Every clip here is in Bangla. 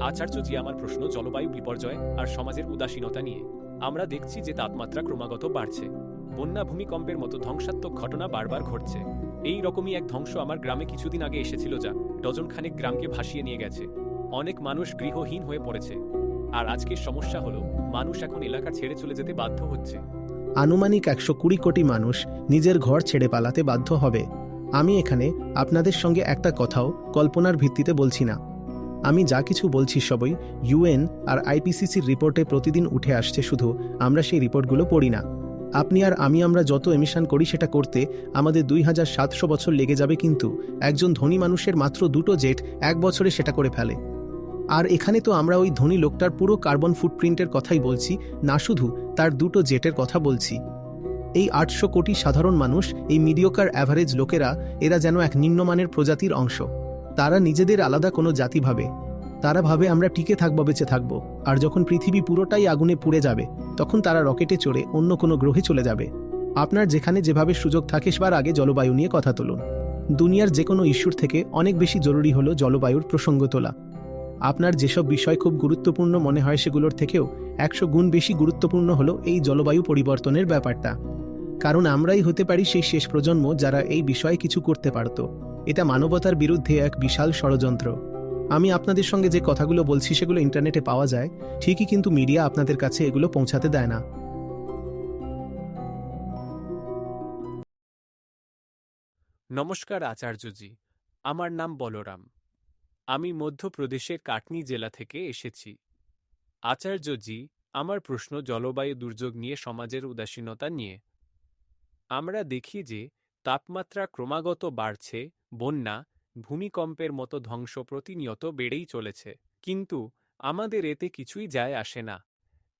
আচার্যজি আমার প্রশ্ন জলবায়ু বিপর্যয় আর সমাজের উদাসীনতা নিয়ে। আমরা দেখছি যে তাপমাত্রা ক্রমাগত বাড়ছে। বন্যা ভূমিকম্পের মতো ধ্বংসাত্মক ঘটনা বারবার ঘটছে। এই রকমই এক ধ্বংস আমার গ্রামে কিছুদিন আগে এসেছিল যা ডজনখানেক গ্রামকে ভাসিয়ে নিয়ে গেছে। অনেক মানুষ গৃহহীন হয়ে পড়েছে। আর আজকের সমস্যা হলো, মানুষ এখন এলাকা ছেড়ে চলে যেতে বাধ্য হচ্ছে। আনুমানিক একশো কুড়ি কোটি মানুষ নিজের ঘর ছেড়ে পালাতে বাধ্য হবে। আমি এখানে আপনাদের সঙ্গে একটা কথাও কল্পনার ভিত্তিতে বলছি না। আমি যা কিছু বলছি সবই ইউএন আর আইপিসিসির রিপোর্টে প্রতিদিন উঠে আসছে শুধু আমরা সেই রিপোর্টগুলো পড়ি না। আপনি আর আমি আমরা যত এমিশন করি সেটা করতে আমাদের দুই হাজার সাতশো বছর লেগে যাবে কিন্তু একজন ধনী মানুষের মাত্র দুটো জেট এক বছরে সেটা করে ফেলে। আর এখানে তো আমরা ওই ধনী লোকটার পুরো কার্বন ফুটপ্রিন্টের কথাই বলছি, না শুধু তার দুটো জেটের কথা বলছি। এই আটশো কোটি সাধারণ মানুষ, এই মিডিওকার অ্যাভারেজ লোকেরা, এরা যেন এক নিম্নমানের প্রজাতির অংশ। তারা নিজেদের আলাদা কোনো জাতি ভাবে। তারা ভাবে আমরা টিকে থাকব, বেঁচে থাকব, আর যখন পৃথিবী পুরোটাই আগুনে পুড়ে যাবে, তখন তারা রকেটে চড়ে অন্য কোনো গ্রহে চলে যাবে। আপনার যেখানে যেভাবে সুযোগ থাকে সেবার আগে জলবায়ু নিয়ে কথা তুলুন। দুনিয়ার যে কোনো ইস্যুর থেকে অনেক বেশি জরুরি হলো জলবায়ুর প্রসঙ্গ তোলা। আপনার যেসব বিষয় খুব গুরুত্বপূর্ণ মনে হয় সেগুলোর থেকেও একশো গুণ বেশি গুরুত্বপূর্ণ হলো এই জলবায়ু পরিবর্তনের ব্যাপারটা। কারণ আমরাই হতে পারি সেই শেষ প্রজন্ম যারা এই বিষয়ে কিছু করতে পারত। এটা মানবতার বিরুদ্ধে এক বিশাল ষড়যন্ত্র। আমি আপনাদের সঙ্গে যে কথাগুলো বলছি সেগুলো ইন্টারনেটে পাওয়া যায়, ঠিকই কিন্তু মিডিয়া আপনাদের কাছে এগুলো পৌঁছাতে দেয় না। নমস্কার আচার্যজি, আমার নাম বলরাম। আমি মধ্যপ্রদেশের কাটনি জেলা থেকে এসেছি। আচার্যজি, আমার প্রশ্ন জলবায়ু দুর্যোগ নিয়ে সমাজের উদাসীনতা নিয়ে। আমরা দেখি যে, তাপমাত্রা ক্রমাগত বাড়ছে বন্যা ভূমিকম্পের মতো ধ্বংস প্রতিনিয়ত বেড়েই চলেছে। কিন্তু আমাদের এতে কিছুই যায় আসে না।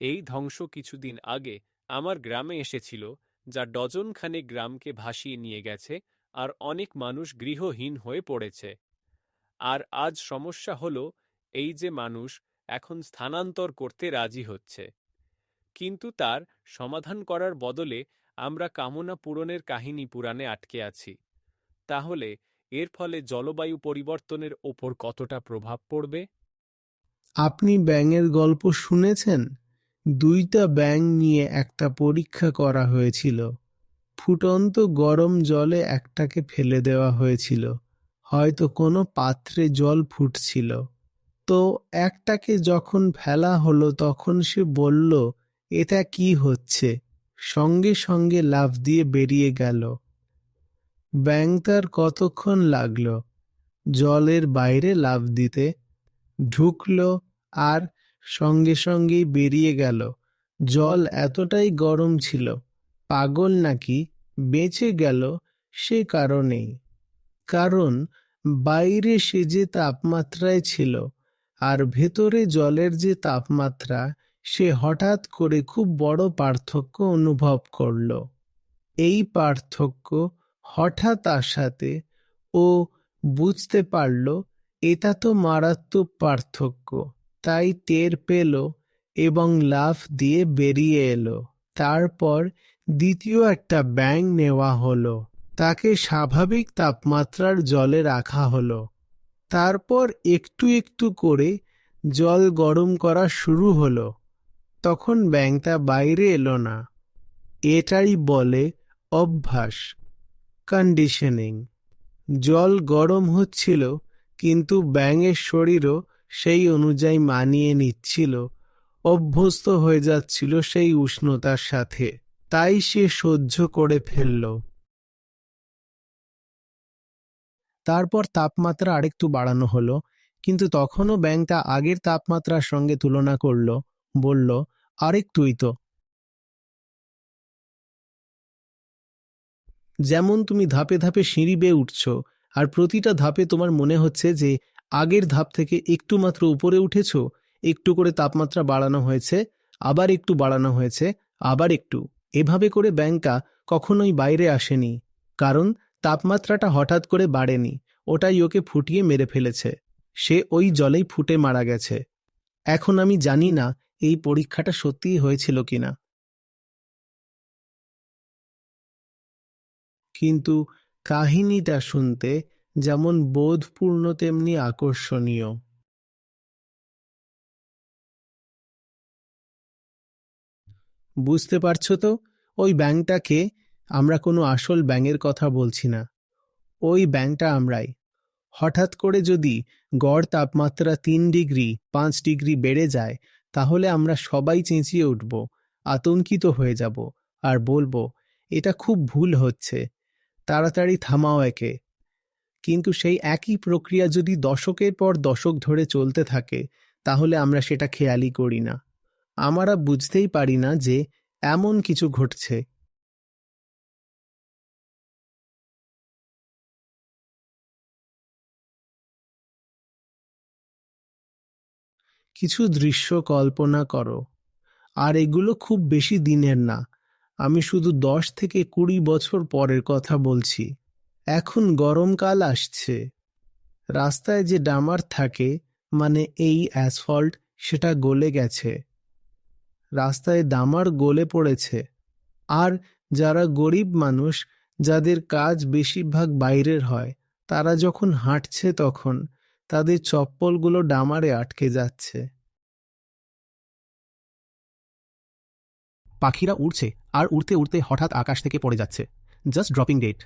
এই ধ্বংস কিছুদিন আগে আমার গ্রামে এসেছিল, যা ডজনখানেক গ্রামকে ভাসিয়ে নিয়ে গেছে আর অনেক মানুষ গৃহহীন হয়ে পড়েছে। আর আজ সমস্যা হলো এই যে মানুষ এখন স্থানান্তর করতে রাজি হচ্ছে। কিন্তু তার সমাধান করার বদলে আমরা কামনা পূরণের কাহিনী পুরাণে আটকে আছি। তাহলে এর ফলে জলবায়ু পরিবর্তনের ওপর কতটা প্রভাব পড়বে? আপনি ব্যাঙের গল্প শুনেছেন? দুইটা ব্যাঙ নিয়ে একটা পরীক্ষা করা হয়েছিল। ফুটন্ত গরম জলে একটাকে ফেলে দেওয়া হয়েছিল। হয়তো কোনো পাত্রে জল ফুটছিল। তো একটাকে যখন ফেলা হলো, তখন সে বলল, এটা কি হচ্ছে? সঙ্গে সঙ্গে লাফ দিয়ে বেরিয়ে গেল। ব্যাঙ তার কতক্ষণ লাগল? জলের বাইরে লাফ দিতে ঢুকলো আর সঙ্গে সঙ্গেই বেরিয়ে গেল। জল এতটাই গরম ছিল, পাগল নাকি বেঁচে গেল সে কারণেই। কারণ বাইরে সে যে তাপমাত্রায় ছিল আর ভেতরে জলের যে তাপমাত্রা, সে হঠাৎ করে খুব বড় পার্থক্য অনুভব করল। এই পার্থক্য হঠাৎ আসাতে ও বুঝতে পারল, এটা তো মারাত্মক পার্থক্য। তাই টের পেল এবং লাফ দিয়ে বেরিয়ে এলো। তারপর দ্বিতীয় একটা ব্যাং নেওয়া হলো। তাকে স্বাভাবিক তাপমাত্রার জলে রাখা হলো। তারপর একটু একটু করে জল গরম করা শুরু হলো। তখন ব্যাংটা বাইরে এলো না। এটাই বলে অভ্যাস। কন্ডিশনিং জল গরম হচ্ছিল, কিন্তু ব্যাঙের শরীরও সেই অনুযায়ী মানিয়ে নিচ্ছিল, অভ্যস্ত হয়ে যাচ্ছিল সেই উষ্ণতার সাথে। তাই সে সহ্য করে ফেলল। তারপর তাপমাত্রা আরেকটু বাড়ানো হলো, কিন্তু তখনও ব্যাংকটা আগের তাপমাত্রার সঙ্গে তুলনা করল, বলল আরেকটুই তো। যেমন তুমি ধাপে ধাপে সিঁড়ি বেয়ে উঠছ, আর প্রতিটা ধাপে তোমার মনে হচ্ছে যে আগের ধাপ থেকে একটু মাত্র উপরে উঠেছ, একটু করে তাপমাত্রা বাড়ানো হয়েছে, আবার একটু বাড়ানো হয়েছে, আবার একটু। এভাবে করে ব্যাংকা কখনোই বাইরে আসেনি, কারণ তাপমাত্রাটা হঠাৎ করে বাড়েনি, ওটাই ওকে ফুটিয়ে মেরে ফেলেছে। সে ওই জলেই ফুটে মারা গেছে। এখন আমি জানি না এই পরীক্ষাটা সত্যিই হয়েছিল কিনা। কিন্তু কাহিনীটা শুনতে যেমন বোধপূর্ণ তেমনি আকর্ষণীয়। বুঝতে পারছ তো? ওই ব্যাঙটাকে আমরা কোনো আসল ব্যাঙের কথা বলছি না। ওই ব্যাঙটা আমরাই। হঠাৎ করে যদি গড় তাপমাত্রা তিন ডিগ্রি, পাঁচ ডিগ্রি বেড়ে যায়, তাহলে আমরা সবাই চেঁচিয়ে উঠব, আতঙ্কিত হয়ে যাব, আর বলব, এটা খুব ভুল হচ্ছে। তাড়াতাড়ি থামাও একে। কিন্তু সেই একই প্রক্রিয়া যদি দশকের পর দশক ধরে চলতে থাকে, তাহলে আমরা সেটা খেয়ালই করি না। আমরা বুঝতেই পারি না যে এমন কিছু ঘটছে। কিছু দৃশ্য কল্পনা করো। আর এগুলো খুব বেশি দিনের না। আমি শুধু দশ থেকে কুড়ি বছর পরের কথা বলছি। এখন গরমকাল আসছে। রাস্তায় যে ডামার থাকে মানে এই অ্যাসফল্ট, সেটা গলে গেছে। রাস্তায় দামার গলে পড়েছে। আর যারা গরিব মানুষ, যাদের কাজ বেশিরভাগ বাইরের হয়, তারা যখন হাঁটছে তখন, তাদের চপ্পলগুলো ডামারে আটকে যাচ্ছে। পাখিরা উড়ছে আর উড়তে উড়তে হঠাৎ আকাশ থেকে পড়ে যাচ্ছে। জাস্ট ড্রপিং ডেট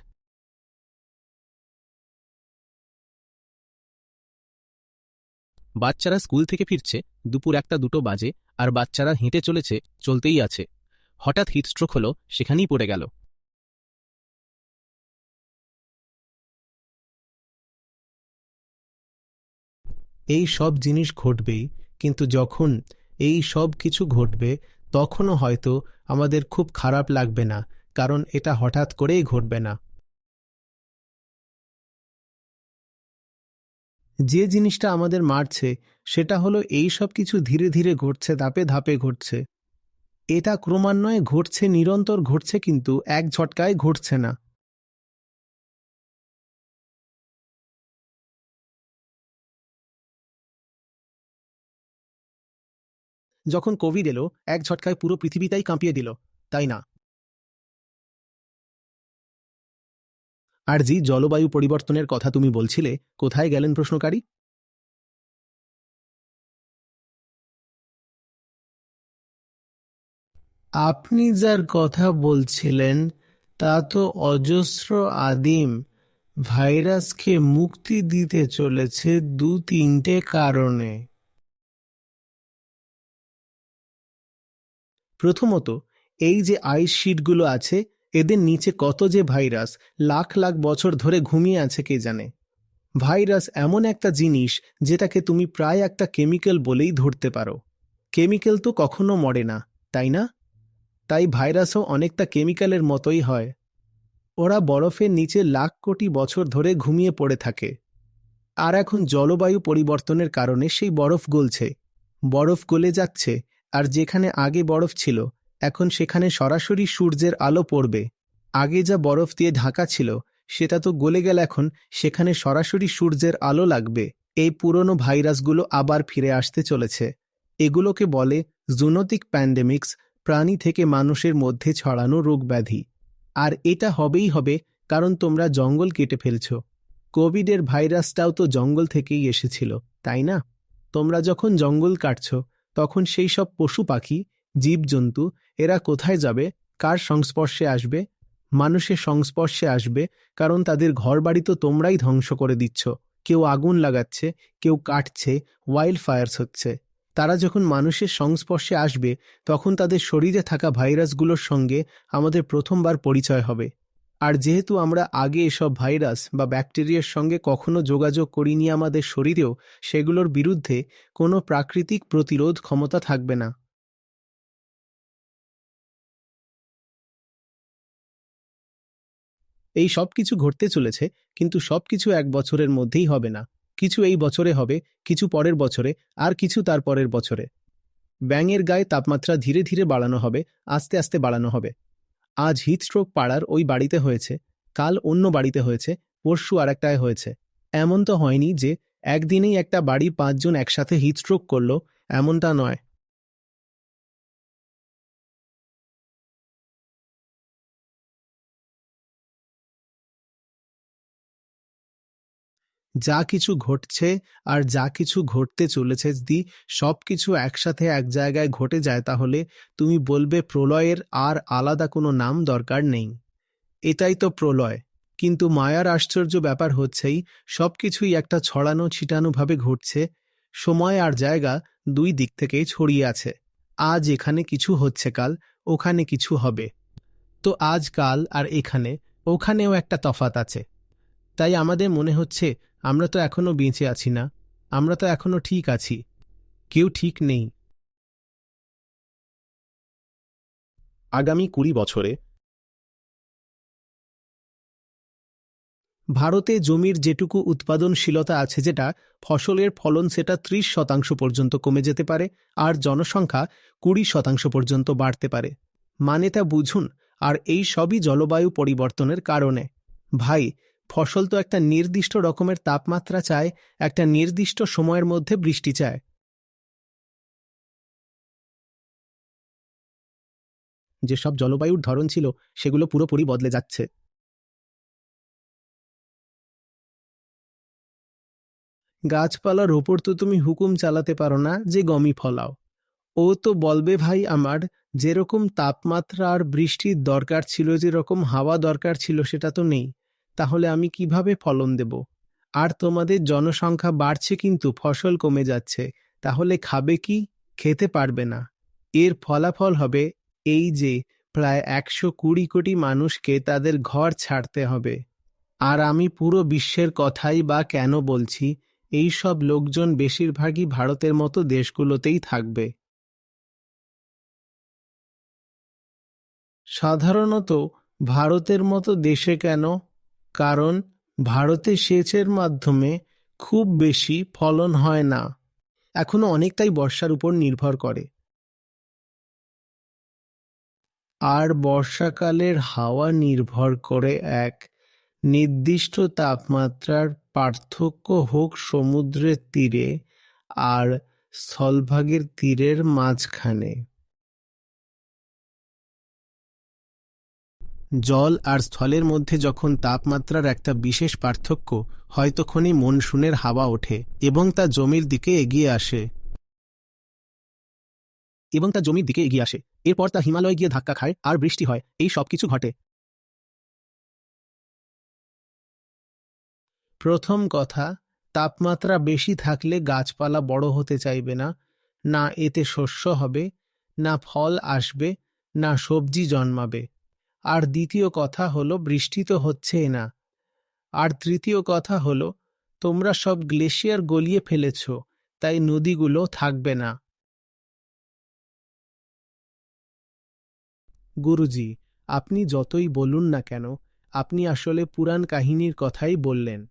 বাচ্চারা স্কুল থেকে ফিরছে, দুপুর একটা দুটো বাজে আর বাচ্চারা হেঁটে চলেছে, চলতেই আছে। হঠাৎ হিটস্ট্রোক হলো, সেখানেই পড়ে গেল। এই সব জিনিস ঘটবেই, কিন্তু যখন এই সব কিছু ঘটবে তখনও হয়তো আমাদের খুব খারাপ লাগবে না, কারণ এটা হঠাৎ করেই ঘটবে না। যে জিনিসটা আমাদের মারছে, সেটা হলো এই সব কিছু ধীরে ধীরে ঘটছে, ধাপে ধাপে ঘটছে। এটা ক্রমান্বয়ে ঘটছে, নিরন্তর ঘটছে, কিন্তু এক ঝটকায় ঘটছে না। যখন কোভিড এলো, এক ঝটকায় পুরো পৃথিবীটাই কাঁপিয়ে দিল, তাই না? আর জি, জলবায়ু পরিবর্তনের কথা তুমি বলছিলে, কোথায় গেলেন প্রশ্নকারী? আপনি যার কথা বলছিলেন, তা তো অজস্র আদিম। ভাইরাসকে মুক্তি দিতে চলেছে দু তিনটে কারণে। প্রথমত, এই যে আইস শিটগুলো আছে, এদের নিচে কত যে ভাইরাস, লাখ লাখ বছর ধরে ঘুমিয়ে আছে কে জানে? ভাইরাস এমন একটা জিনিস যেটাকে তুমি প্রায় একটা কেমিক্যাল বলেই ধরতে পারো। কেমিক্যাল তো কখনো মরে না, তাই না? তাই ভাইরাসও অনেকটা কেমিক্যালের মতোই হয়। ওরা বরফের নিচে লাখ কোটি বছর ধরে ঘুমিয়ে পড়ে থাকে। আর এখন জলবায়ু পরিবর্তনের কারণে সেই বরফ গলছে। বরফ গলে যাচ্ছে আর যেখানে আগে বরফ ছিল, এখন সেখানে সরাসরি সূর্যের আলো পড়বে। আগে যা বরফ দিয়ে ঢাকা ছিল, সেটা তো গলে গেল এখন, সেখানে সরাসরি সূর্যের আলো লাগবে। এই পুরনো ভাইরাসগুলো আবার ফিরে আসতে চলেছে। এগুলোকে বলে জুনোটিক প্যান্ডেমিক্স, প্রাণী থেকে মানুষের মধ্যে ছড়ানো রোগব্যাধি। আর এটা হবেই হবে কারণ তোমরা জঙ্গল কেটে ফেলছ। কোভিডের ভাইরাসটাও তো জঙ্গল থেকেই এসেছিল, তাই না? তোমরা যখন জঙ্গল কাটছ তখন সেই সব পশু পাখি, জীবজন্তু, এরা কোথায় যাবে, কার সংস্পর্শে আসবে, মানুষের সংস্পর্শে আসবে, কারণ তাদের ঘরবাড়ি তো তোমরাই ধ্বংস করে দিচ্ছ। কেউ আগুন লাগাচ্ছে, কেউ কাটছে ওয়াইল্ড ফায়ার্স হচ্ছে। তারা যখন মানুষের সংস্পর্শে আসবে, তখন তাদের শরীরে থাকা ভাইরাসগুলোর সঙ্গে আমাদের প্রথমবার পরিচয় হবে। আর যেহেতু আমরা আগে এসব ভাইরাস বা ব্যাকটেরিয়ার সঙ্গে কখনো যোগাযোগ করিনি আমাদের শরীরেও, সেগুলোর বিরুদ্ধে কোনো প্রাকৃতিক প্রতিরোধ ক্ষমতা থাকবে না। এই সব কিছু ঘটতে চলেছে, কিন্তু সব কিছু এক বছরের মধ্যেই হবে না। কিছু এই বছরে হবে, কিছু পরের বছরে, আর কিছু তার পরের বছরে। ব্যাঙের গায়ে তাপমাত্রা ধীরে ধীরে বাড়ানো হবে, আস্তে আস্তে বাড়ানো হবে। আজ হিটস্ট্রোক পাড়ার ওই বাড়িতে হয়েছে, কাল অন্য বাড়িতে হয়েছে, পরশু আর একটায় হয়েছে। এমন তো হয়নি যে একদিনেই একটা বাড়ি পাঁচজন একসাথে হিটস্ট্রোক করল, এমনটা নয়। যা কিছু ঘটছে আর যা কিছু ঘটতে চলেছে যদি সব কিছু একসাথে এক জায়গায় ঘটে যায় তাহলে তুমি বলবে প্রলয়ের আর আলাদা কোনো নাম দরকার নেই। এটাই তো প্রলয়। কিন্তু মায়ার আশ্চর্য ব্যাপার হচ্ছেই সবকিছুই একটা ছড়ানো ছিটানোভাবে ঘটছে, সময় আর জায়গা দুই দিক থেকেই ছড়িয়ে আছে। আজ এখানে কিছু হচ্ছে কাল, ওখানে কিছু হবে। তো আজ কাল আর এখানে, ওখানেও একটা তফাত আছে। তাই আমাদের মনে হচ্ছে আমরা তো এখনও বেঁচে আছি না। আমরা তো এখনও ঠিক আছি। কেউ ঠিক নেই। আগামী কুড়ি বছরে ভারতে জমির যেটুকু উৎপাদনশীলতা আছে যেটা ফসলের ফলন সেটা ত্রিশ শতাংশ পর্যন্ত কমে যেতে পারে আর জনসংখ্যা কুড়ি শতাংশ পর্যন্ত বাড়তে পারে। মানে তা বুঝুন আর এই সবই জলবায়ু পরিবর্তনের কারণে। ভাই ফসল তো একটা নির্দিষ্ট রকমের তাপমাত্রা চায়, একটা নির্দিষ্ট সময়ের মধ্যে বৃষ্টি চায়। যেসব জলবায়ুর ধরন ছিল, সেগুলো পুরোপুরি বদলে যাচ্ছে। গাছপালার ওপর তো তুমি হুকুম চালাতে পারো না যে গমি ফলাও। ও তো বলবে, ভাই আমার, যেরকম তাপমাত্রা আর বৃষ্টির দরকার ছিল, যেরকম হাওয়া দরকার ছিল, সেটা তো নেই। তাহলে আমি কীভাবে ফলন দেব? আর তোমাদের জনসংখ্যা বাড়ছে কিন্তু, ফসল কমে যাচ্ছে, তাহলে খাবে কি? খেতে পারবে না। এর ফলাফল হবে এই যে, প্রায় একশো কুড়ি কোটি মানুষকে তাদের ঘর ছাড়তে হবে। আর আমি পুরো বিশ্বের কথাই বা কেন বলছি, এই সব লোকজন বেশিরভাগই ভারতের মতো দেশগুলোতেই থাকবে। সাধারণত ভারতের মতো দেশে কেন কারণ ভারতে সেচের মাধ্যমে খুব বেশি ফলন হয় না। এখনও অনেকটাই বর্ষার উপর নির্ভর করে। আর বর্ষাকালের হাওয়া নির্ভর করে এক নির্দিষ্ট তাপমাত্রার পার্থক্য হোক সমুদ্রের তীরে আর স্থলভাগের তীরের মাঝখানে। জল আর স্থলের মধ্যে যখন তাপমাত্রার একটা বিশেষ পার্থক্য, হয় তখনই মনসুনের হাওয়া ওঠে এবং তা জমির দিকে এগিয়ে আসে। এবং তা জমির দিকে এগিয়ে আসে। এরপর তা হিমালয় গিয়ে ধাক্কা খায় আর বৃষ্টি হয়। এই সবকিছু ঘটে। প্রথম কথা, তাপমাত্রা বেশি থাকলে গাছপালা বড় হতে চাইবে না। না এতে শস্য হবে, না ফল আসবে, না সবজি জন্মাবে। আর দ্বিতীয় কথা হলো, বৃষ্টি তো হচ্ছেই না। আর তৃতীয় কথা হলো, তোমরা সব গ্লেশিয়ার গলিয়ে ফেলেছ, তাই নদীগুলো থাকবে না। গুরুজি, আপনি যতই বলুন না কেন, আপনি আসলে পুরাণ কাহিনীর কথাই বললেন।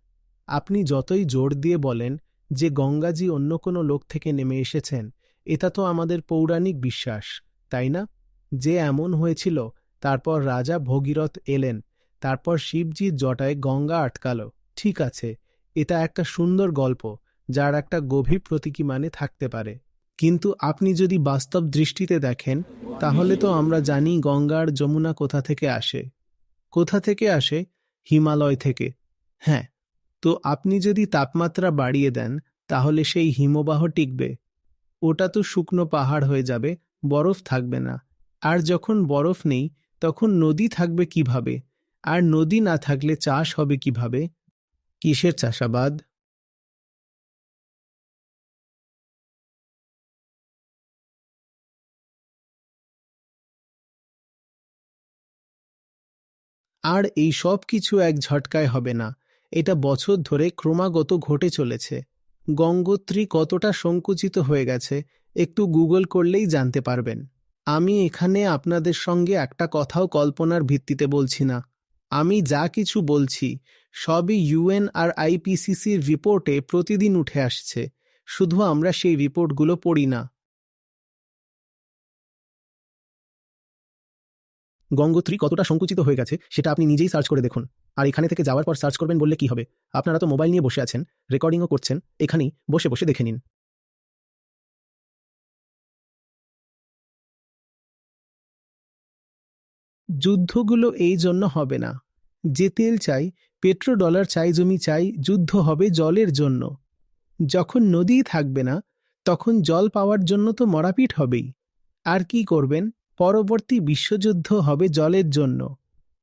আপনি যতই জোর দিয়ে বলেন যে গঙ্গাজি অন্য কোনো লোক থেকে নেমে এসেছেন, এটা তো আমাদের পৌরাণিক বিশ্বাস, তাই না? যে এমন হয়েছিল তারপর রাজা ভগীরথ এলেন, তারপর শিবজির জটায় গঙ্গা আটকালো। ঠিক আছে, এটা একটা সুন্দর গল্প, যার একটা গভীর প্রতীকী মানে থাকতে পারে। কিন্তু আপনি যদি বাস্তব দৃষ্টিতে দেখেন, তাহলে তো আমরা জানি গঙ্গার যমুনা কোথা থেকে আসে। কোথা থেকে আসে? হিমালয় থেকে। হ্যাঁ তো আপনি যদি তাপমাত্রা বাড়িয়ে দেন, তাহলে সেই হিমবাহ টিকবে। ওটা তো শুকনো পাহাড় হয়ে যাবে, বরফ থাকবে না। আর যখন বরফ নেই তখন নদী থাকবে কীভাবে? আর নদী না থাকলে চাষ হবে কীভাবে? কিসের চাষাবাদ? আর এই সব কিছু এক ঝটকায় হবে না। এটা বছর ধরে ক্রমাগত ঘটে চলেছে। গঙ্গোত্রী কতটা সংকুচিত হয়ে গেছে, একটু গুগল করলেই জানতে পারবেন। আমি এখানে আপনাদের সঙ্গে একটা কথাও কল্পনার ভিত্তিতে বলছি না। আমি যা কিছু বলছি, সবই ইউএন আর আইপিসিসির রিপোর্টে প্রতিদিন উঠে আসছে। শুধু আমরা সেই রিপোর্টগুলো পড়ি না। গঙ্গোত্রী কতটা সংকুচিত হয়ে গেছে, সেটা আপনি নিজেই সার্চ করে দেখুন। আর এখানে থেকে যাওয়ার পর সার্চ করবেন বললে কি হবে? আপনারা তো মোবাইল নিয়ে বসে আছেন, রেকর্ডিংও করছেন, এখানেই বসে বসে দেখে নিন। যুদ্ধগুলো এই জন্য হবে না। যে তেল চাই পেট্রো ডলার চাই, জমি চাই, যুদ্ধ হবে জলের জন্য। যখন নদীই থাকবে না, তখন জল পাওয়ার জন্য তো মরাপিট হবেই। আর কি করবেন? পরবর্তী বিশ্বযুদ্ধ হবে জলের জন্য।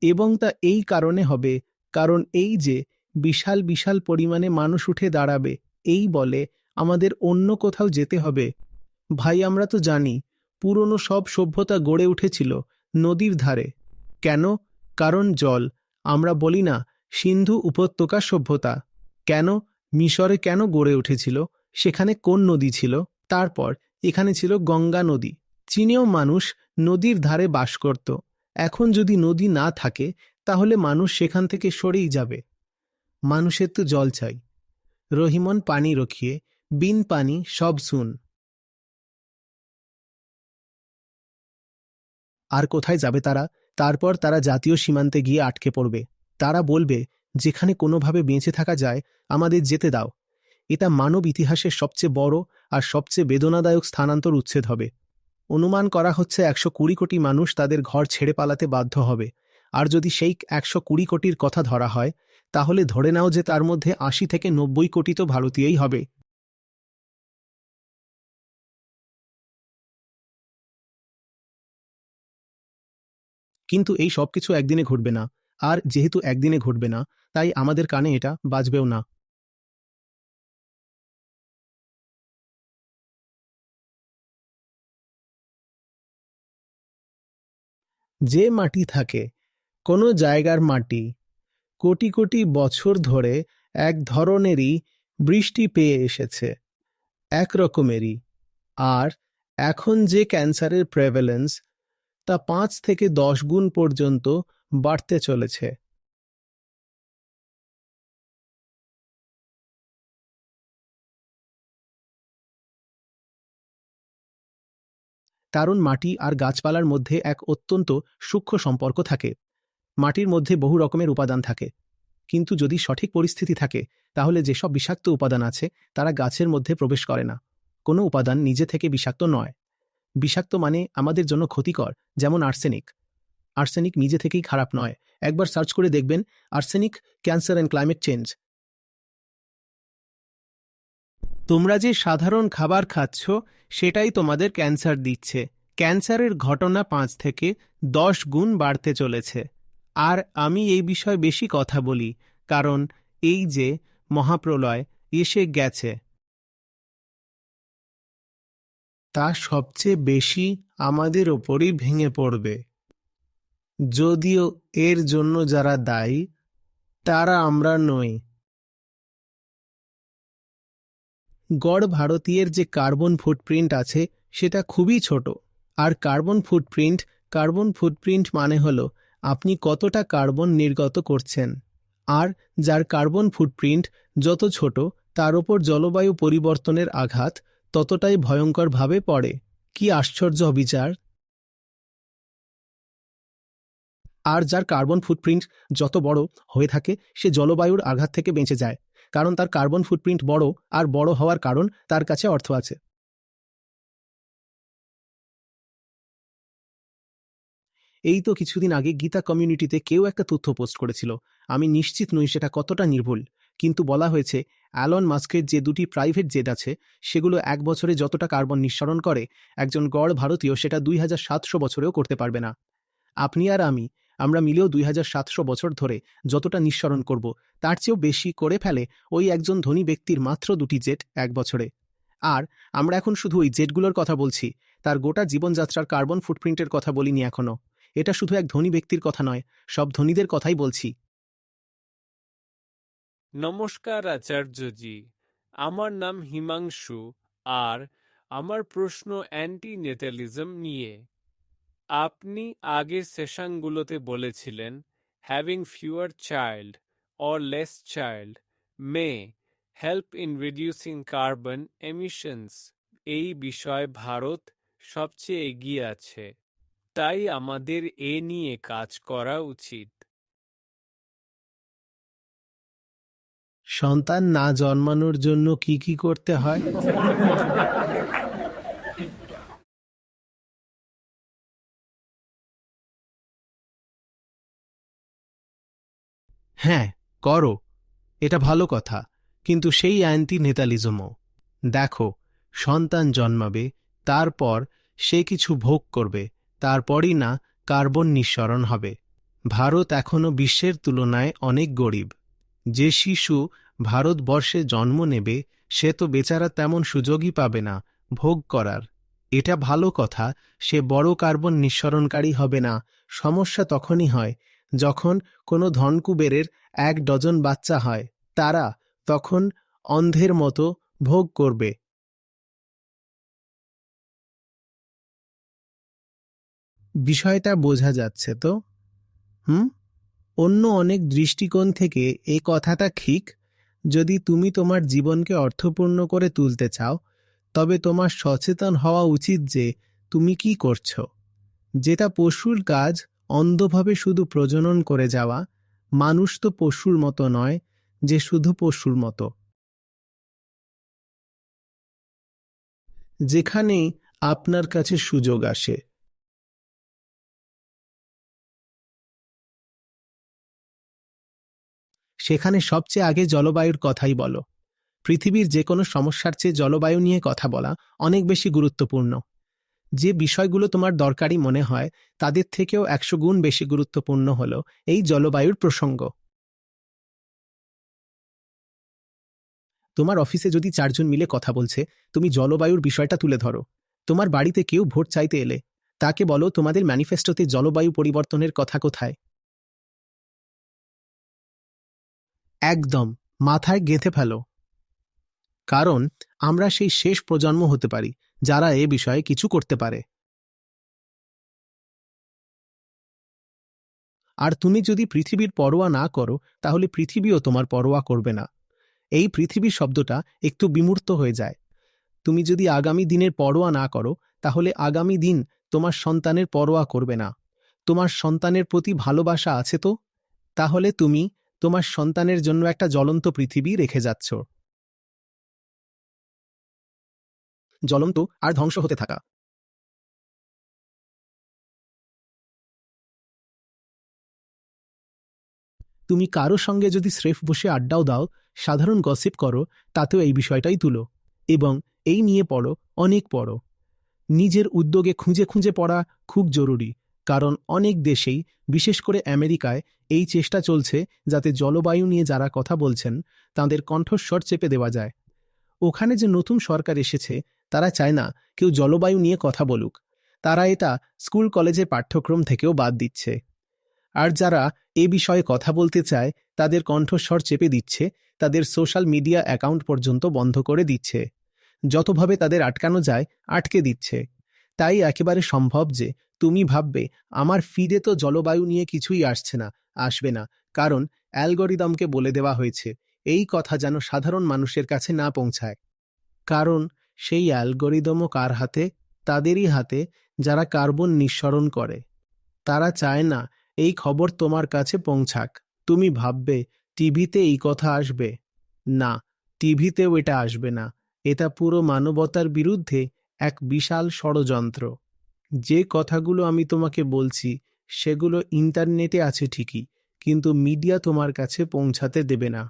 এবং তা এই কারণে হবে, কারণ এই যে বিশাল বিশাল পরিমাণে মানুষ উঠে দাঁড়াবে, এই বলে আমাদের অন্য কোথাও যেতে হবে। ভাই, আমরা তো জানি, পুরনো সব সভ্যতা গড়ে উঠেছিল নদীর ধারে। কেন? কারণ জল। আমরা বলি না, সিন্ধু উপত্যকা সভ্যতা। কেন? মিশরে কেন গড়ে উঠেছিল? সেখানে কোন নদী ছিল? তারপর, এখানে ছিল গঙ্গা নদী। চীনেও মানুষ নদীর ধারে বাস করত। এখন যদি নদী না থাকে, তাহলে মানুষ সেখান থেকে সরেই যাবে। মানুষের তো জল চাই। রহিমন পানি রখিয়ে, বিন পানি, সব শুন। আর কোথায় যাবে তারা? তারপর তারা জাতীয় সীমান্তে গিয়ে আটকে পড়বে। তারা বলবে, যেখানে কোনোভাবে বেঁচে থাকা যায়, আমাদের যেতে দাও। এটা মানব ইতিহাসের সবচেয়ে বড় আর সবচেয়ে বেদনাদায়ক স্থানান্তর উচ্ছেদ হবে। অনুমান করা হচ্ছে একশো কুড়ি কোটি মানুষ তাদের ঘর ছেড়ে পালাতে বাধ্য হবে। আর যদি সেই একশো কুড়ি কোটির কথা ধরা হয়, তাহলে ধরে নাও যে তার মধ্যে আশি থেকে নব্বই কোটি তো ভারতীয়ই হবে। কিন্তু এই সব কিছু একদিনে ঘটবে না। আর যেহেতু একদিনে ঘটবে না, তাই আমাদের কানে এটা বাজবেও না। যে মাটি থাকে, কোনো জায়গার মাটি, কোটি কোটি বছর ধরে এক ধরনেরই বৃষ্টি পেয়ে এসেছে, এক রকমেরই। আর এখন যে ক্যান্সারের প্রেভেলেন্স তা পাঁচ থেকে দশ গুণ পর্যন্ত বাড়তে চলেছে। কারণ মাটি আর গাছপালার মধ্যে এক অত্যন্ত সূক্ষ্ম সম্পর্ক থাকে। মাটির মধ্যে বহু রকমের উপাদান থাকে। কিন্তু যদি সঠিক পরিস্থিতি থাকে, তাহলে যেসব বিষাক্ত উপাদান আছে, তারা গাছের মধ্যে প্রবেশ করে না। কোনো উপাদান নিজে থেকে বিষাক্ত নয়। বিষাক্ত মানে আমাদের জন্য ক্ষতিকর, যেমন আর্সেনিক। আর্সেনিক নিজে থেকেই খারাপ নয়। একবার সার্চ করে দেখবেন, arsenic, cancer and climate change. তোমরা যে সাধারণ খাবার খাচ্ছ, সেটাই তোমাদের ক্যান্সার দিচ্ছে। ক্যান্সারের ঘটনা পাঁচ থেকে দশ গুণ বাড়তে চলেছে। আর আমি এই বিষয়ে বেশি কথা বলি, কারণ এই যে মহাপ্রলয় এসে গেছে। তা সবচেয়ে বেশি আমাদের ওপরই ভেঙে পড়বে। যদিও এর জন্য যারা দায়ী, তারা আমরা নই। গড় ভারতীয়ের যে কার্বন ফুটপ্রিন্ট আছে, সেটা খুবই ছোট। আর কার্বন ফুটপ্রিন্ট কার্বন ফুটপ্রিন্ট মানে হলো, আপনি কতটা কার্বন নির্গত করছেন। আর যার কার্বন ফুটপ্রিন্ট যত ছোট, তার ওপর জলবায়ু পরিবর্তনের আঘাত ততটাই ভয়ঙ্করভাবে পড়ে। কি আশ্চর্য অবিচার আর যার কার্বন ফুটপ্রিন্ট যত বড় হয়ে থাকে, সে জলবায়ুর আঘাত থেকে বেঁচে যায়, কারণ তার কার্বন ফুটপ্রিন্ট বড় আর বড় হওয়ার কারণ তার কাছে অর্থ আছে। এই তো কিছুদিন আগে গীতা কমিউনিটিতে কেউ একটা তথ্য পোস্ট করেছিল। আমি নিশ্চিত নই সেটা কতটা নির্ভুল। কিন্তু বলা হয়েছে, অ্যালন মাস্কের যে দুটি প্রাইভেট জেট আছে, সেগুলো এক বছরে যতটা কার্বন নিঃসরণ করে, একজন গড় ভারতীয় সেটা দুই হাজার সাতশো বছরেও করতে পারবে না। আপনি আর আমি, আমরা মিলেও দুই হাজার সাতশো বছর ধরে যতটা নিঃসরণ করব, তার চেয়েও বেশি করে ফেলে ওই একজন ধনী ব্যক্তির মাত্র দুটি জেট এক বছরে। আর আমরা এখন শুধু ওই জেটগুলোর কথা বলছি, তার গোটা জীবনযাত্রার কার্বন ফুটপ্রিন্টের কথা বলিনি এখনও এটা শুধু এক ধনী ব্যক্তির কথা নয়, সব ধনীদের কথাই বলছি। নমস্কার আচার্যজি আমার নাম হিমাংশু আর আমার প্রশ্ন অ্যান্টি নেটালিজম নিয়ে। আপনি আগের সেশনগুলোতে বলেছিলেন having fewer child or less child may help in reducing carbon emissions এই বিষয়ে ভারত সবচেয়ে এগিয়ে আছে। তাই আমাদের এ নিয়ে কাজ করা উচিত। সন্তান না জন্মানোর জন্য কি কি করতে হয়? হ্যাঁ করো। এটা ভালো কথা, কিন্তু সেই অ্যান্টি নেতালিজমও দেখো, সন্তান জন্মাবে, তারপর সে কিছু ভোগ করবে, তারপরই না কার্বন নিঃসরণ হবে। ভারত এখনও বিশ্বের তুলনায় অনেক গরিব। যে শিশু ভারতবর্ষে জন্ম নেবে, সে তো বেচারা তেমন সুযোগই পাবে না, ভোগ করার। এটা ভালো কথা, সে বড় কার্বন নিঃসরণকারী হবে না, সমস্যা তখনই হয়, যখন কোনো ধনকুবেরের এক ডজন বাচ্চা হয়, তারা তখন অন্ধের মতো ভোগ করবে। বিষয়টা বোঝা যাচ্ছে তো? হুম? অন্য অনেক দৃষ্টিকোণ থেকে এই কথাটা ঠিক। যদি তুমি তোমার জীবনকে অর্থপূর্ণ করে তুলতে চাও, তবে তোমার সচেতন হওয়া উচিত যে তুমি কি করছ। যেটা পশুর কাজ, অন্ধভাবে শুধু প্রজনন করে যাওয়া, মানুষ তো পশুর মতো নয় যে শুধু পশুর মতো। যেখানেই আপনার কাছে সুযোগ আসে। সেখানে সবচেয়ে আগে জলবায়ুর কথাই বলো। পৃথিবীর যে কোনো সমস্যার চেয়ে জলবায়ু নিয়ে কথা বলা অনেক বেশি গুরুত্বপূর্ণ। যে বিষয়গুলো তোমার দরকারি মনে হয়, তাদের থেকেও একশো গুণ বেশি গুরুত্বপূর্ণ হল এই জলবায়ুর প্রসঙ্গ। তোমার অফিসে যদি চারজন মিলে কথা বলছে, তুমি জলবায়ুর বিষয়টা তুলে ধরো। তোমার বাড়িতে কেউ ভোট চাইতে এলে, তাকে বলো তোমাদের ম্যানিফেস্টোতে জলবায়ু পরিবর্তনের কথা কোথায়। একদম মাথায় গেঁথে ফেলো। কারণ আমরা সেই শেষ প্রজন্ম হতে পারি, যারা এ বিষয়ে কিছু করতে পারে। আর তুমি যদি পৃথিবীর পরোয়া না করো, তাহলে পৃথিবীও তোমার পরোয়া করবে না। এই পৃথিবী শব্দটা একটু বিমূর্ত হয়ে যায়। তুমি যদি আগামী দিনের পরোয়া না করো, তাহলে আগামী দিন তোমার সন্তানের পরোয়া করবে না। তোমার সন্তানের প্রতি ভালোবাসা আছে তো? তাহলে তুমি তোমার সন্তানের জন্য একটা জ্বলন্ত পৃথিবী রেখে যাচ্ছ। জ্বলন্ত আর ধ্বংস হতে থাকা। তুমি কারও সঙ্গে যদি স্রেফ বসে আড্ডাও দাও, সাধারণ গসিপ করো, তাতেও এই বিষয়টাই তুলো। এবং এই নিয়ে পড়ো, অনেক পড়ো। নিজের উদ্যোগে খুঁজে খুঁজে পড়া খুব জরুরি। কারণ অনেক দেশেই, বিশেষ করে আমেরিকায়, এই চেষ্টা চলছে যাতে জলবায়ু নিয়ে যারা কথা বলছেন, তাদের কণ্ঠস্বর চেপে দেওয়া যায়। ওখানে যে নতুন সরকার এসেছে, তারা চায় না কেউ জলবায়ু নিয়ে কথা বলুক। তারা এটা স্কুল কলেজে পাঠ্যক্রম থেকেও বাদ দিচ্ছে। আর যারা এ বিষয়ে কথা বলতে চায়, তাদের কণ্ঠস্বর চেপে দিচ্ছে, তাদের সোশ্যাল মিডিয়া অ্যাকাউন্ট পর্যন্ত বন্ধ করে দিচ্ছে। যতভাবে তাদের আটকানো যায়, আটকে দিচ্ছে। তাই একেবারে সম্ভব যে তুমি ভাববে, আমার ফিডে তো জলবায়ু নিয়ে কিছুই আসছে না, আসবে না। কারণ অ্যালগরিদমকে বলে দেওয়া হয়েছে, এই কথা যেন সাধারণ মানুষের কাছে না পৌঁছায়। কারণ সেই অ্যালগরিদমও কার হাতে? তাদেরই হাতে, যারা কার্বন নিঃসরণ করে। তারা চায় না, এই খবর তোমার কাছে পৌঁছাক। তুমি ভাববে, টিভিতে এই কথা আসবে। না, টিভিতেও এটা আসবে না। এটা পুরো মানবতার বিরুদ্ধে এক বিশাল ষড়যন্ত্র। যে কথাগুলো আমি তোমাকে বলছি, সেগুলো ইন্টারনেটে আছে ঠিকই, কিন্তু মিডিয়া তোমার কাছে পৌঁছাতে দেবে না।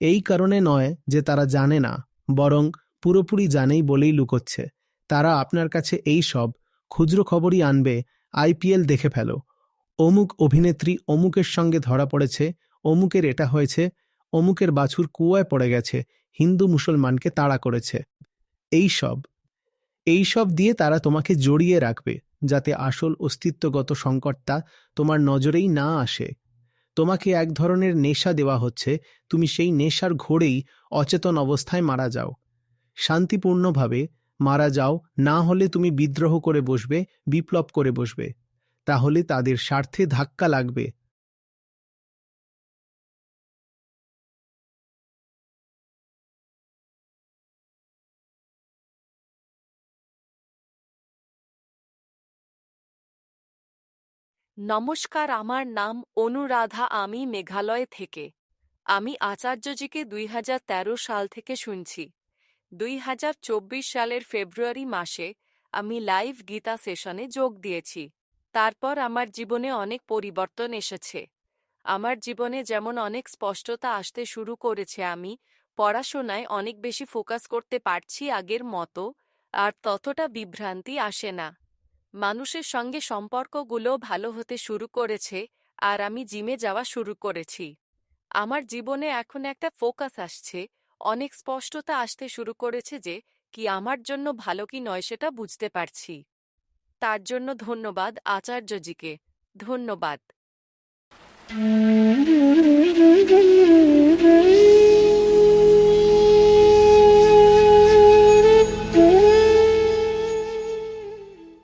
এই কারণে নয় যে তারা জানে না, বরং পুরোপুরি জানেই বলেই লুকোচ্ছে। তারা আপনার কাছে এই সব খুচরো খবরই আনবে, আইপিএল দেখে ফেলো। অমুক অভিনেত্রী অমুকের সঙ্গে ধরা পড়েছে, অমুকের এটা হয়েছে, অমুকের বাছুর কুয়ায় পড়ে গেছে, হিন্দু মুসলমানকে তাড়া করেছে। এই সব এই সব দিয়ে তারা তোমাকে জড়িয়ে রাখবে, যাতে আসল অস্তিত্বগত সংকটটা তোমার নজরেই না আসে। তোমাকে এক ধরনের নেশা দেওয়া হচ্ছে, তুমি সেই নেশার ঘোরেই অচেতন অবস্থায় মারা যাও। শান্তিপূর্ণভাবে মারা যাও, না হলে তুমি বিদ্রোহ করে বসবে, বিপ্লব করে বসবে। তাহলে তাদের স্বার্থে ধাক্কা লাগবে। নমস্কার, আমার নাম অনুরাধা, আমি মেঘালয় থেকে। আমি আচার্যজিকে দুই হাজার তেরো সাল থেকে শুনছি। দুই হাজার চব্বিশ সালের ফেব্রুয়ারি মাসে আমি লাইভ গীতা সেশনে যোগ দিয়েছি। তারপর আমার জীবনে অনেক পরিবর্তন এসেছে। আমার জীবনে যেমন অনেক স্পষ্টতা আসতে শুরু করেছে, আমি পড়াশোনায় অনেক বেশি ফোকাস করতে পারছি আগের মতো, আর ততটা বিভ্রান্তি আসে না। মানুষের সঙ্গে সম্পর্কগুলো ভালো হতে শুরু করেছে আর আমি জিমে যাওয়া শুরু করেছি। আমার জীবনে এখন একটা ফোকাস আসছে, অনেক স্পষ্টতা আসতে শুরু করেছে যে কি আমার জন্য ভালো কি নয় সেটা বুঝতে পারছি। তার জন্য ধন্যবাদ আচার্যজিকে। ধন্যবাদ।